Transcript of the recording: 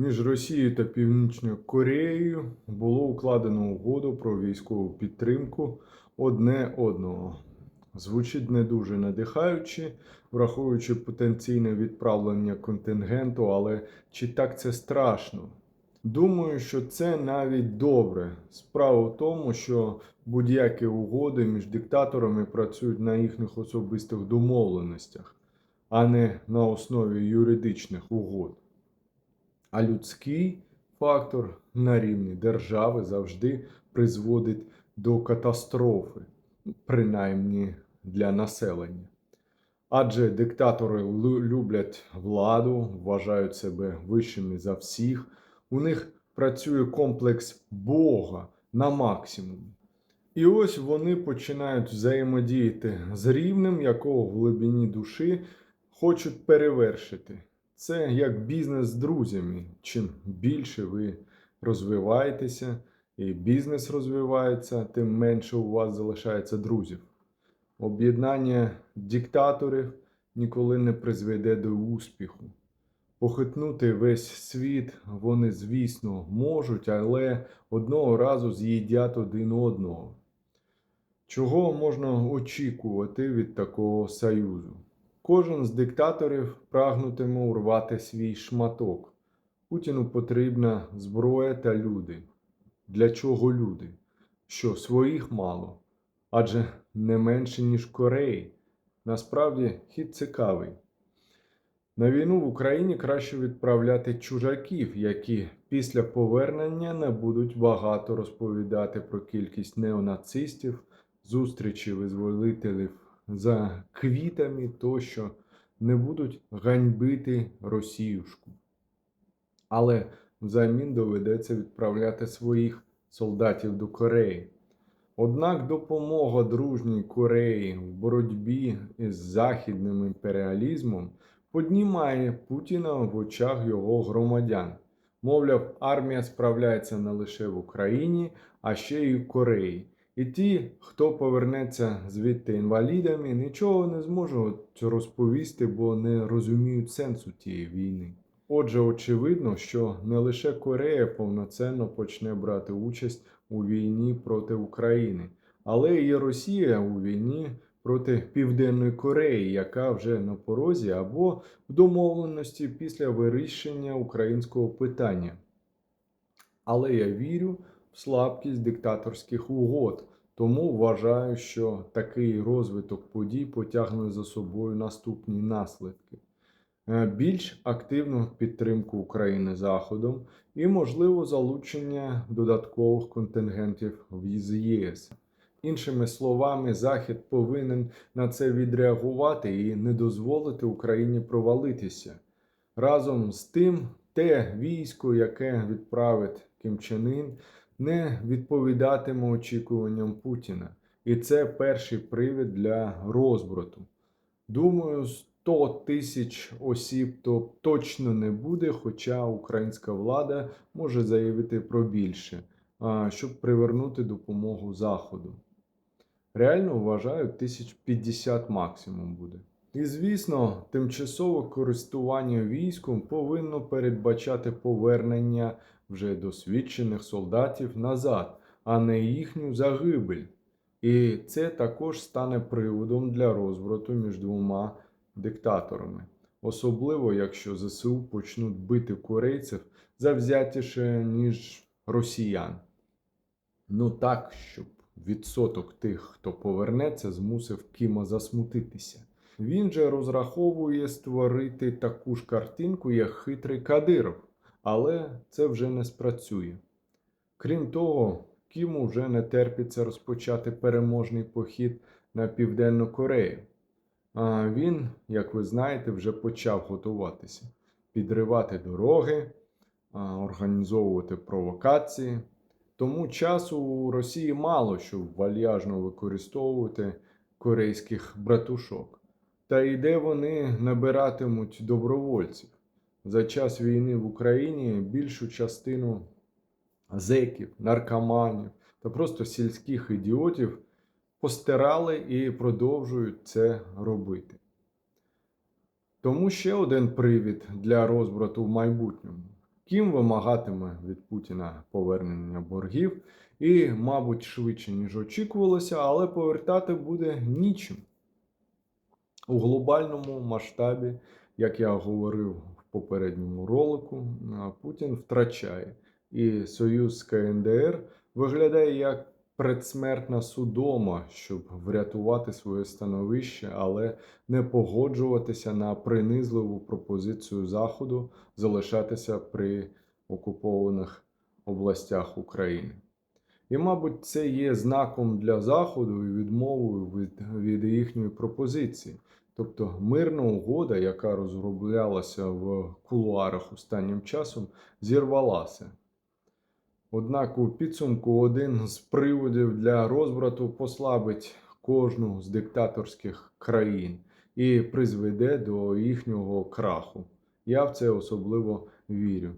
між Росією та Північною Кореєю було укладено угоду про військову підтримку одне одного. Звучить не дуже надихаюче, враховуючи потенційне відправлення контингенту, але чи так це страшно? Думаю, що це навіть добре. Справа в тому, що будь-які угоди між диктаторами працюють на їхніх особистих домовленостях, а не на основі юридичних угод. А людський фактор на рівні держави завжди призводить до катастрофи, принаймні для населення. Адже диктатори люблять владу, вважають себе вищими за всіх. У них працює комплекс Бога на максимум. І ось вони починають взаємодіяти з рівнем, якого в глибині душі хочуть перевершити. Це як бізнес з друзями. Чим більше ви розвиваєтеся і бізнес розвивається, тим менше у вас залишається друзів. Об'єднання диктаторів ніколи не призведе до успіху. Похитнути весь світ вони, звісно, можуть, але одного разу з'їдять один одного. Чого можна очікувати від такого союзу? Кожен з диктаторів прагнутиме урвати свій шматок. Путіну потрібна зброя та люди. Для чого люди? Що своїх мало? Адже не менше, ніж Кореї. Насправді хід цікавий. На війну в Україні краще відправляти чужаків, які після повернення не будуть багато розповідати про кількість неонацистів, зустрічі визволителів за квітами тощо не будуть ганьбити Росіюшку. Але взамін доведеться відправляти своїх солдатів до Кореї. Однак допомога дружній Кореї в боротьбі із західним імперіалізмом піднімає Путіна в очах його громадян. Мовляв, армія справляється не лише в Україні, а ще й в Кореї. І ті, хто повернеться звідти інвалідами, нічого не зможуть розповісти, бо не розуміють сенсу тієї війни. Отже, очевидно, що не лише Корея повноцінно почне брати участь у війні проти України, але і Росія у війні проти Південної Кореї, яка вже на порозі або в домовленості після вирішення українського питання. Але я вірю слабкість диктаторських угод, тому вважаю, що такий розвиток подій потягне за собою наступні наслідки. Е, Більш активну підтримку України Заходом і, можливо, залучення додаткових контингентів в ЄС. Іншими словами, Захід повинен на це відреагувати і не дозволити Україні провалитися. Разом з тим, те військо, яке відправить Ін, не відповідатиме очікуванням Путіна. І це перший привід для розбрату. Думаю, 100 тисяч осіб то точно не буде, хоча українська влада може заявити про більше, щоб привернути допомогу Заходу. Реально вважаю, 1050 максимум буде. І звісно, тимчасове користування військом повинно передбачати повернення вже досвідчених солдатів назад, а не їхню загибель. І це також стане приводом для розбрату між двома диктаторами, особливо якщо ЗСУ почнуть бити корейців завзятіше, ніж росіян. Ну так, щоб відсоток тих, хто повернеться, змусив Кіма засмутитися. Він же розраховує створити таку ж картинку, як хитрий Кадиров, але це вже не спрацює. Крім того, Кіму вже не терпиться розпочати переможний похід на Південну Корею. А він, як ви знаєте, вже почав готуватися, підривати дороги, організовувати провокації. Тому часу у Росії мало, щоб вальяжно використовувати корейських братушок. Та й де вони набиратимуть добровольців. За час війни в Україні більшу частину зеків, наркоманів та просто сільських ідіотів постирали і продовжують це робити. Тому ще один привід для розбрату в майбутньому. Кім вимагатиме від Путіна повернення боргів, і, мабуть, швидше, ніж очікувалося, але повертати буде нічим. У глобальному масштабі, як я говорив в попередньому ролику, Путін втрачає. І союз КНДР виглядає як предсмертна судома, щоб врятувати своє становище, але не погоджуватися на принизливу пропозицію Заходу залишатися при окупованих областях України. І, мабуть, це є знаком для Заходу і відмовою від, від їхньої пропозиції. Тобто мирна угода, яка розроблялася в кулуарах останнім часом, зірвалася. Однак у підсумку один з приводів для розбрату послабить кожну з диктаторських країн і призведе до їхнього краху. Я в це особливо вірю.